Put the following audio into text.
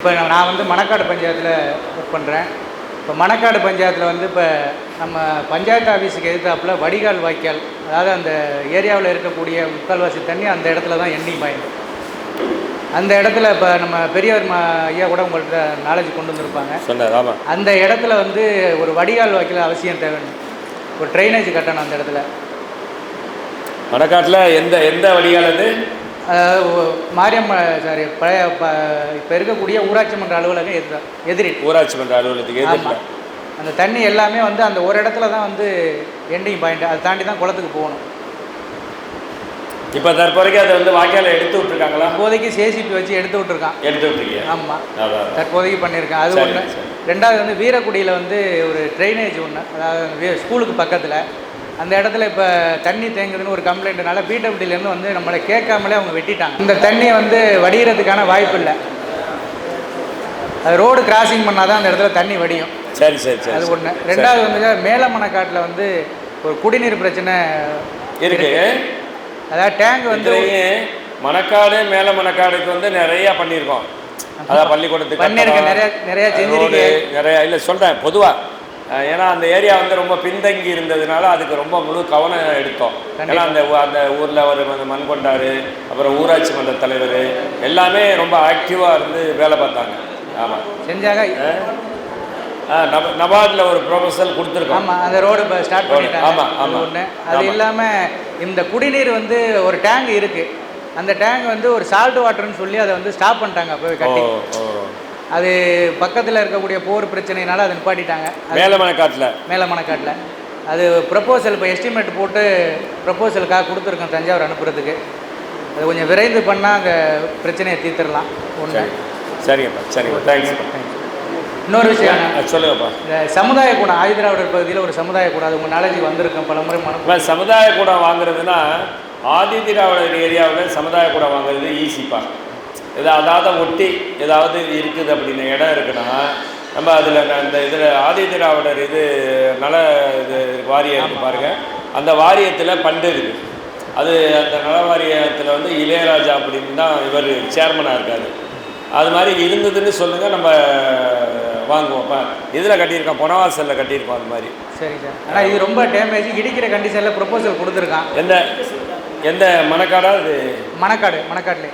இப்போ நான் வந்து மணக்காடு பஞ்சாயத்தில் ஒர்க் பண்ணுறேன் இப்போ மணக்காடு பஞ்சாயத்தில் வந்து இப்போ நம்ம பஞ்சாயத்து ஆஃபீஸுக்கு எதிர்த்தாப்புல வடிகால் வாய்க்கால் அதாவது அந்த ஏரியாவில் இருக்கக்கூடிய முக்கால்வாசி தண்ணி அந்த இடத்துல தான் எண்ணி பாயும் அந்த இடத்துல இப்போ நம்ம பெரியவர் ம ஐயா கூட உங்கள்கிட்ட நாலேஜ் கொண்டு வந்திருப்பாங்க. அந்த இடத்துல வந்து ஒரு வடிகால் வாய்க்கால் அவசியம் தேவைன்னு. ஒரு ட்ரைனேஜ் கட்டணும் அந்த இடத்துல. மணக்காட்டில் எந்த எந்த வடிகால் அது? மாரியம்ம சாரி பழைய இப்போ இருக்கக்கூடிய ஊராட்சி மன்ற அலுவலகம் எதிர எதிரி ஊராட்சி மன்ற அலுவலகத்துக்கு ஆமாம் அந்த தண்ணி எல்லாமே வந்து அந்த ஒரு இடத்துல தான் வந்து எண்டிங் பாயிண்ட் அதை தாண்டி தான் குளத்துக்கு போகணும். இப்போ தற்போதைக்கு அதை வந்து வாய்க்கால எடுத்து விட்டுருக்காங்களா? இப்போதைக்கு சேசிபி வச்சு எடுத்து விட்டுருக்கான். எடுத்து விட்டுருக்கீங்க ஆமாம். தற்போதைக்கு பண்ணியிருக்கேன் அது ஒன்று. ரெண்டாவது வந்து வீரக்குடியில் வந்து ஒரு ட்ரைனேஜ் ஒன்று அதாவது ஸ்கூலுக்கு பக்கத்தில். அந்த இடத்துல இப்போ தண்ணி தேங்குதுன்னு ஒரு கம்ப்ளைண்ட்னால பிடபிள்யூலேருந்து வந்து நம்மளை கேட்காமலே அவங்க வெட்டிட்டாங்க. இந்த தண்ணி வந்து வடிகிறதுக்கான வாய்ப்பு இல்லை. அது ரோடு கிராசிங் பண்ணால் தான் அந்த இடத்துல தண்ணி வடியும். சரி சரி சரி அது ஒன்று ரெண்டாவது வந்து மேலமணக்காட்டில் வந்து ஒரு குடிநீர் பிரச்சனை இருக்கு. அதாவது டேங்க் வந்து மணக்காடு மேல மணக்காடுக்கு வந்து நிறைய பண்ணியிருக்கோம். அதான் பள்ளிக்கூடத்துக்கு நிறைய நிறைய நிறைய இல்லை சொல்கிறேன் பொதுவாக ஏன்னா அந்த ஏரியா வந்து ரொம்ப பின்தங்கி இருந்ததுனால அதுக்கு ரொம்ப முழு கவனம் எடுத்தோம். ஏன்னா அந்த அந்த ஊரில் ஒரு அந்த மண்கொண்டாரு அப்புறம் ஊராட்சி மன்ற தலைவர் எல்லாமே ரொம்ப ஆக்டிவாக இருந்து வேலை பார்த்தாங்க. ஆமாம் செஞ்சாங்க. நப நபார்டில் ஒரு ப்ரொபோசல் கொடுத்துருக்கோம். ஆமாம் அந்த ரோடு ஸ்டார்ட் பண்ணிட்டாங்க. ஆமா, அது ஆமா. ஒன்று அது. இல்லாமல் இந்த குடிநீர் வந்து ஒரு டேங்க் இருக்குது அந்த டேங்க் வந்து ஒரு சால்ட் வாட்டர்னு சொல்லி அதை வந்து ஸ்டாப் பண்ணிட்டாங்க ஓ கட்டி. அது பக்கத்தில் இருக்கக்கூடிய போர் பிரச்சனைனால அதை நிப்பாட்டிட்டாங்க. அது மேல மணக்காட்டில் மேலே மணக்காட்டில் அது ப்ரப்போசல் இப்போ எஸ்டிமேட் போட்டு ப்ரப்போசலுக்காக கொடுத்துருக்கோம் தஞ்சாவூர் அனுப்புறதுக்கு. அது கொஞ்சம் விரைந்து பண்ணால் அங்கே பிரச்சனையை தீர்த்துடலாம். ஒன்று சரி. சரிங்கப்பா சரிங்கப்பா. தேங்க்ஸ்ப்பா இன்னொரு விஷயம் சொல்லுங்கப்பா. இந்த சமுதாய கூடம் ஆதிதிராவிடர் பகுதியில் ஒரு சமுதாய கூடம் அது உங்கள் நாலேஜ் வந்திருக்கும் பல முறை மனு இப்போ சமுதாய கூடம் வாங்குறதுன்னா ஆதிதிராவிடர் ஏரியாவில் சமுதாய கூடம் வாங்குறது ஈஸிப்பா இது அதாவது ஒட்டி ஏதாவது இருக்குது அப்படின்னு இடம் இருக்குன்னா நம்ம அதில் இந்த இதில் ஆதிதிராவிடர் இது நல இது வாரியம் இருக்கு பாருங்க. அந்த வாரியத்தில் பண்டு இருக்குது அது அந்த நல வாரியத்தில் வந்து இளையராஜா அப்படின்னு தான் இவர் சேர்மனாக இருக்காரு. அது மாதிரி இருந்ததுன்னு சொல்லுங்கள் நம்ம வாங்குவோம். இப்போ இதில் கட்டியிருக்கோம் பொனவாசலில் கட்டியிருக்கோம் அது மாதிரி. சரி சார். ஆனால் இது ரொம்ப டேமேஜ் இடிக்கிற கண்டிஷனில் ப்ரொப்போசல் கொடுத்துருக்கான். எந்த எந்த மணக்காடா இது? மணக்காடு மணக்காடுலே